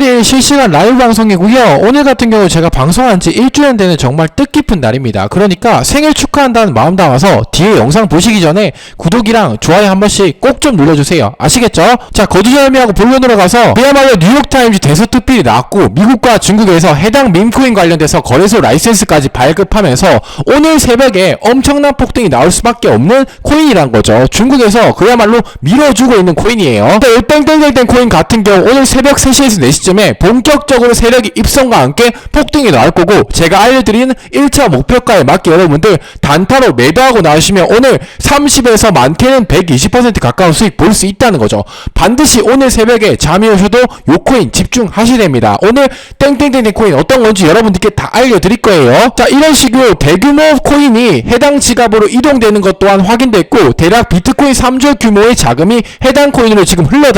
7일 실시간 라이브 방송이고요. 오늘 같은 경우 제가 방송한 지 1주년 되는 정말 뜻깊은 날입니다. 그러니까 생일 축하한다는 마음 담아서 뒤에 영상 보시기 전에 구독이랑 좋아요 한 번씩 꼭 좀 눌러주세요. 아시겠죠? 자, 거두절미하고 본론으로 가서 그야말로 뉴욕타임즈 대서특필이 나왔고 미국과 중국에서 해당 밈코인 관련돼서 거래소 라이센스까지 발급하면서 오늘 새벽에 엄청난 폭등이 나올 수밖에 없는 코인이란 거죠. 중국에서 그야말로 밀어주고 있는 코인이에요. 근데 이 땡땡땡땡 코인 같은 경우 오늘 새벽 3시에서 4시쯤 에 본격적으로 세력이 입성과 함께 폭등이 나올 거고 제가 알려드리는 1차 목표가에 맞게 여러분들 단타로 매도하고 나오시면 오늘 30에서 많게는 120% 가까운 수익 볼 수 있다는 거죠. 반드시 오늘 새벽에 잠이 오셔도 요 코인 집중하셔야 됩니다. 오늘 땡땡땡땡 코인 어떤 건지 여러분들께 다 알려드릴 거예요. 자 이런 식으로 대규모 코인이 해당 지갑으로 이동되는 것 또한 확인됐고 대략 비트코인 3조 규모의 자금이 해당 코인으로 지금 흘러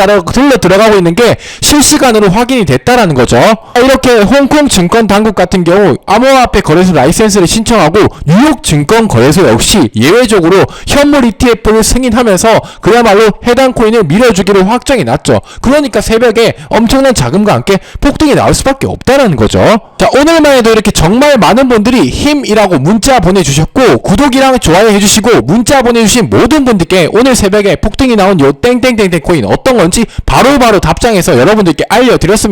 들어가고 있는 게 실시간으로 확인이 됐다라는 거죠. 이렇게 홍콩 증권 당국 같은 경우 암호화폐 거래소 라이센스를 신청하고 뉴욕 증권 거래소 역시 예외적으로 현물 ETF를 승인하면서 그야말로 해당 코인을 밀어주기로 확정이 났죠. 그러니까 새벽에 엄청난 자금과 함께 폭등이 나올 수밖에 없다라는 거죠. 자 오늘만 해도 이렇게 정말 많은 분들이 힘이라고 문자 보내주셨고 구독이랑 좋아요 해주시고 문자 보내주신 모든 분들께 오늘 새벽에 폭등이 나온 요 땡땡땡땡 코인 어떤 건지 바로바로 답장해서 여러분들께 알려드렸습니다.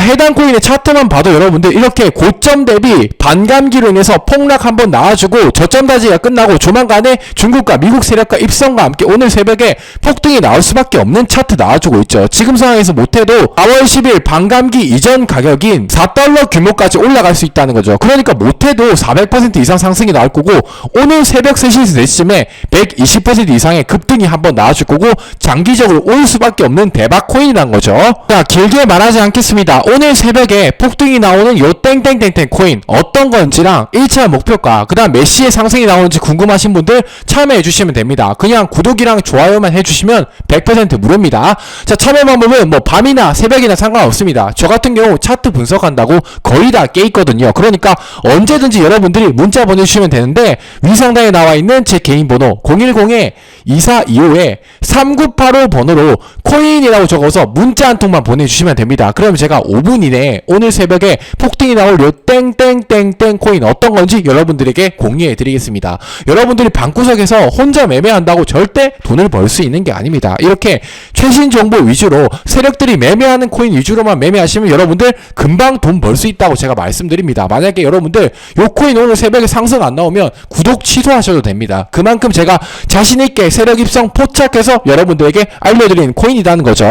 해당 코인의 차트만 봐도 여러분들 이렇게 고점 대비 반감기로 인해서 폭락 한번 나와주고 저점 다지가 끝나고 조만간에 중국과 미국 세력과 입성과 함께 오늘 새벽에 폭등이 나올 수밖에 없는 차트 나와주고 있죠. 지금 상황에서 못해도 4월 10일 반감기 이전 가격인 4달러 규모까지 올라갈 수 있다는 거죠. 그러니까 못해도 400% 이상 상승이 나올 거고 오늘 새벽 3시에서 4시쯤에 120% 이상의 급등이 한번 나와줄 거고 장기적으로 올 수밖에 없는 대박 코인이란 거죠. 자 길게 말하지 않 겠습니다. 오늘 새벽에 폭등이 나오는 요 땡땡땡땡 코인 어떤 건지랑 1차 목표가 그 다음 몇 시에 상승이 나오는지 궁금하신 분들 참여해 주시면 됩니다. 그냥 구독이랑 좋아요만 해주시면 100% 무료입니다. 자 참여 방법은 뭐 밤이나 새벽이나 상관없습니다. 저 같은 경우 차트 분석한다고 거의 다 깨 있거든요. 그러니까 언제든지 여러분들이 문자 보내주시면 되는데 위상단에 나와 있는 제 개인 번호 010에 2425에 3985 번호로 코인이라고 적어서 문자 한 통만 보내주시면 됩니다. 그럼 제가 5분 이내에 오늘 새벽에 폭등이 나올 요 땡땡땡땡 코인 어떤 건지 여러분들에게 공유해 드리겠습니다. 여러분들이 방구석에서 혼자 매매한다고 절대 돈을 벌 수 있는 게 아닙니다. 이렇게 최신 정보 위주로 세력들이 매매하는 코인 위주로만 매매하시면 여러분들 금방 돈 벌 수 있다고 제가 말씀드립니다. 만약에 여러분들 요 코인 오늘 새벽에 상승 안 나오면 구독 취소하셔도 됩니다. 그만큼 제가 자신있게 세력 입성 포착해서 여러분들에게 알려드리는 코인이라는 거죠.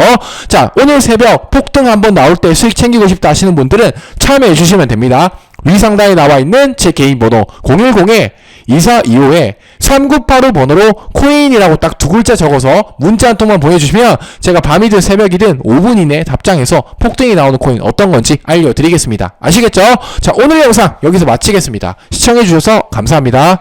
자, 오늘 새벽 폭등 한번 나올 때 수익 챙기고 싶다 하시는 분들은 참여해 주시면 됩니다. 위 상단에 나와 있는 제 개인 번호 010에 2425에 3985 번호로 코인이라고 딱 두 글자 적어서 문자 한 통만 보내주시면 제가 밤이든 새벽이든 5분 이내에 답장해서 폭등이 나오는 코인 어떤 건지 알려드리겠습니다. 아시겠죠? 자, 오늘 영상 여기서 마치겠습니다. 시청해주셔서 감사합니다.